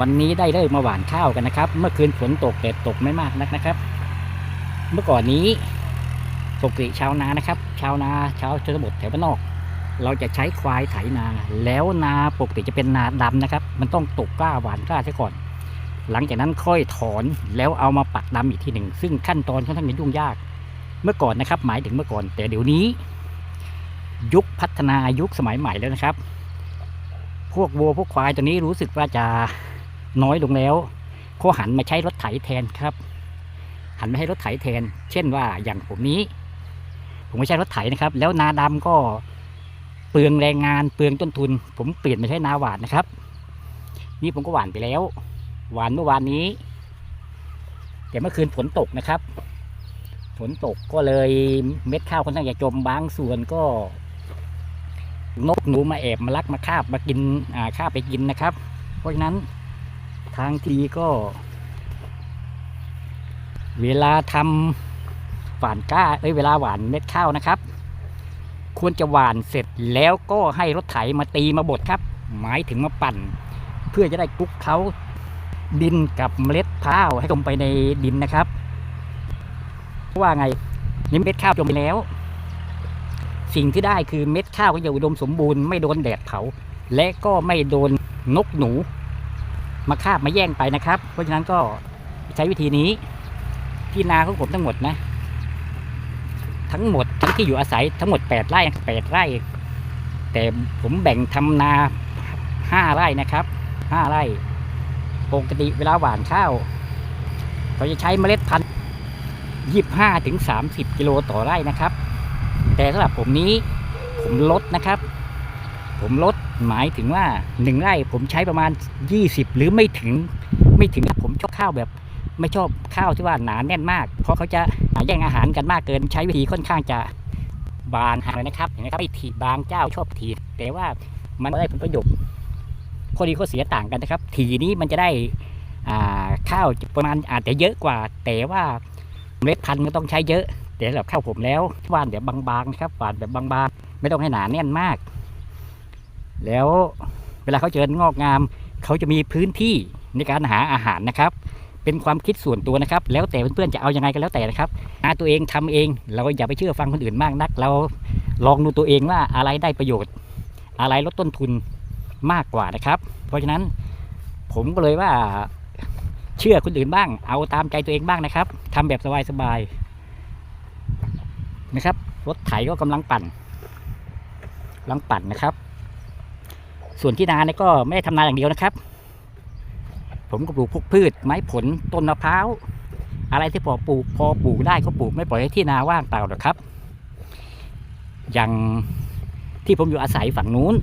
วันนี้ได้เลิกมาหว่านข้าวกันนะครับ เมื่อคืนฝนตกแต่ตกไม่มากนักนะครับ เมื่อก่อนนี้ปกติชาวนานะครับ ชาวนาชาวชนบทแถวบ้านนอก เราจะใช้ควายไถนา แล้วนาปกติจะเป็นนาดำนะครับ มันต้องตกกล้าหวานกล้าซะก่อน หลังจากนั้นค่อยถอนแล้วเอามาปักดำอีกทีหนึ่ง ซึ่งขั้นตอนค่อนข้างจะยุ่งยาก เมื่อก่อนนะครับ หมายถึงเมื่อก่อน แต่เดี๋ยวนี้ ยุคพัฒนายุคสมัยใหม่แล้วนะครับ พวกวัวพวกควายตัวนี้รู้สึกว่าจะ น้อยลงแล้วเขาหันมาใช้รถไถแทนครับ หันมาให้รถไถแทน เช่นว่าอย่างผมนี้ ผมไม่ใช่รถไถนะครับ แล้วนาดำก็เปลืองแรงงานเปลืองต้นทุน ผมเปลี่ยนมาใช้นาหวานนะครับ นี่ผมก็หวานไปแล้ว หวานเมื่อวานนี้ แต่เมื่อคืนฝนตกนะครับฝนตกก็เลยเม็ดข้าวค่อนข้างจะจมบางส่วนก็ นกหนูมาแอบมาลักมาคาบมากินอ่าคาบไปกินนะครับ เพราะฉะนั้น ทางทีก็ เวลาทำหวานก้าเอ้ยเวลาหวานเม็ดข้าวนะครับ ควรจะหวานเสร็จแล้วก็ให้รถไถมาตีมาบดครับ หมายถึงมาปั่น เพื่อจะได้คลุกเขาดินกับเมล็ดข้าวให้ลงไปในดินนะครับเพราะว่าไงนี่เม็ดข้าวจมไปแล้ว สิ่งที่ได้คือเม็ดข้าวก็จะอุดมสมบูรณ์ไม่โดนแดดเผา และก็ไม่โดนนกหนู มาคาบมาแย่งไปนะครับ เพราะฉะนั้นก็ใช้วิธีนี้ที่นาของผมทั้งหมดนะ ทั้งหมดทั้งที่อยู่อาศัยทั้งหมด 8 ไร่8ไร่ แต่ผมแบ่งทำนา 5 ไร่นะครับ 5 ไร่ปกติเวลาหว่านข้าวเราจะใช้เมล็ดพันธุ์25ถึง30 กิโลต่อไร่นะครับ แต่สำหรับผมนี้ผมลดนะครับ ผมลดหมายถึงว่าหนึ่งไร่ผมใช้ประมาณ 20 หรือไม่ถึงไม่ถึงผมชอบข้าวแบบ ไม่ชอบข้าวที่ว่าหนาแน่นมาก เพราะเขาจะแย่งอาหารกันมากเกินใช้วิธีค่อนข้างจะบานหางเลยนะครับเห็นไหมครับไอ้ถีบบางเจ้าชอบถีบแต่ว่ามันได้ผลประโยชน์ข้อดีข้อเสียต่างกันนะครับ ถีนี้มันจะได้ข้าวประมาณอาจจะเยอะกว่า แต่ว่าเมล็ดพันธุ์มันต้องใช้เยอะแต่สำหรับข้าวผมแล้วหวานแบบบางๆนะครับหวานแบบบางๆ ไม่ต้องให้หนาแน่นมาก แล้วเวลาเขาเจริญงอกงาม เขาจะมีพื้นที่ในการหาอาหารนะครับ เป็นความคิดส่วนตัวนะครับ แล้วแต่เพื่อนๆจะเอายังไงก็แล้วแต่นะครับหาตัวเองทำเอง เราอย่าไปเชื่อฟังคนอื่นมากนัก เราลองดูตัวเองว่าอะไรได้ประโยชน์ อะไรลดต้นทุนมากกว่านะครับ เพราะฉะนั้นผมก็เลยว่าเชื่อคนอื่นบ้าง เอาตามใจตัวเองบ้างนะครับทำแบบสบายๆนะครับ รถไถก็กำลังปั่นกำลังปั่นนะครับ ส่วนที่นาเนี่ยก็ไม่ได้ทำนาอย่างเดียวนะครับ ผมก็ปลูกพวกพืช ไม้ผลต้นมะพร้าวอะไรที่พอปลูกพอปลูกได้ก็ปลูกไม่ปล่อยให้ที่นาว่างเปล่าหรอกครับ อย่างที่ผมอยู่อาศัยฝั่งนู้น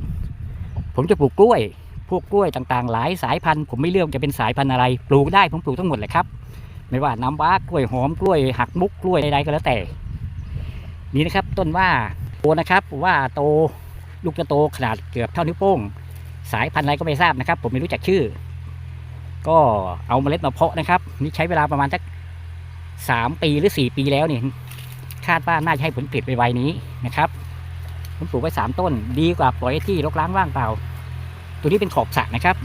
ผมจะปลูกกล้วย พวกกล้วยต่างๆ หลายสายพันธุ์ผมไม่เลือกจะเป็นสายพันธุ์อะไร ปลูกได้ผมปลูกทั้งหมดเลยครับ ไม่ว่าน้ำว้ากล้วยหอมกล้วยหักมุกกล้วยใดๆก็แล้วแต่ นี่นะครับต้นว่าโตนะครับว่าโตลูกจะโตขนาดเกือบเท่านิ้วโป้ง สายพันธุ์อะไรก็ไม่ทราบนะครับ ผมไม่รู้จักชื่อ ก็เอาเมล็ดมาเพาะนะครับ นี่ใช้เวลาประมาณสักสามปีหรือสี่ปีแล้วเนี่ยคาดว่าน่าจะให้ผลผลิตไวๆนี้นะครับผมปลูกไว้สามต้น ดีกว่าปล่อยให้ที่รกร้างว่างเปล่า ตัวนี้เป็นขอบสะนะครับ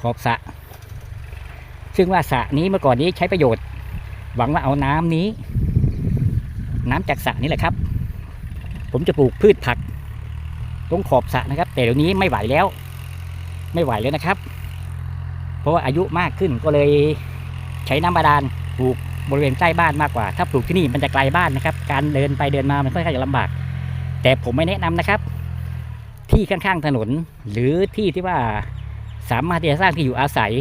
ขอบสะ ซึ่งว่าสะนี้เมื่อก่อนนี้ใช้ประโยชน์ หวังว่าเอาน้ำนี้ น้ำจากสะนี่แหละครับ ผมจะปลูกพืชผัก ตรงขอบสระนะครับ แต่เดี๋ยวนี้ไม่ไหวแล้ว ไม่ไหวแล้วนะครับ เพราะว่าอายุมากขึ้นก็เลยใช้น้ำบาดาลปลูกบริเวณใกล้บ้านมากกว่า ถ้าปลูกที่นี่มันจะไกลบ้านนะครับ การเดินไปเดินมามันค่อนข้างจะลำบาก แต่ผมไม่แนะนำนะครับ ที่ข้างๆถนน หรือที่ที่ว่าสามารถที่จะสร้างที่อยู่อาศัย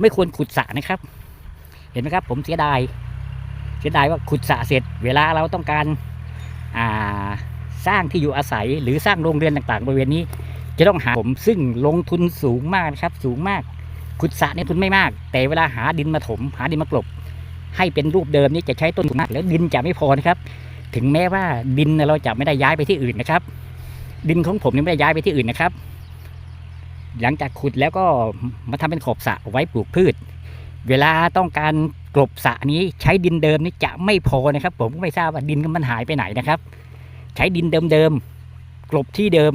ไม่ควรขุดสระนะครับ เห็นไหมครับ ผมเสียดาย เสียดายว่าขุดสระเสร็จ เวลาเราต้องการอ่า สร้างที่อยู่อาศัย หรือสร้างโรงเรือนต่างๆ บริเวณนี้ จะต้องหาผมซึ่งลงทุนสูงมากนะครับ สูงมากขุดสระเนี่ยทุนไม่มาก แต่เวลาหาดินมาถม หาดินมากลบ ให้เป็นรูปเดิมนี่จะใช้ต้นทุนมากแล้วดินจะไม่พอนะครับ ถึงแม้ว่าดินเราจะไม่ได้ย้ายไปที่อื่นนะครับ ดินของผมนี่ไม่ได้ย้ายไปที่อื่นนะครับ หลังจากขุดแล้วก็มาทำเป็นขอบสระไว้ปลูกพืช เวลาต้องการกลบสระนี้ใช้ดินเดิมนี่จะไม่พอนะครับ ผมก็ไม่ทราบว่าดินมันหายไปไหนนะครับ ใช้ดินเดิมๆกลบที่เดิม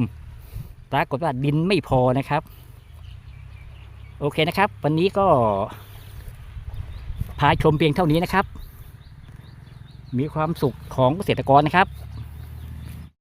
ปรากฏว่าดินไม่พอนะครับ โอเคนะครับ วันนี้ก็ พาชมเพียงเท่านี้นะครับ มีความสุขของเกษตรกรนะครับ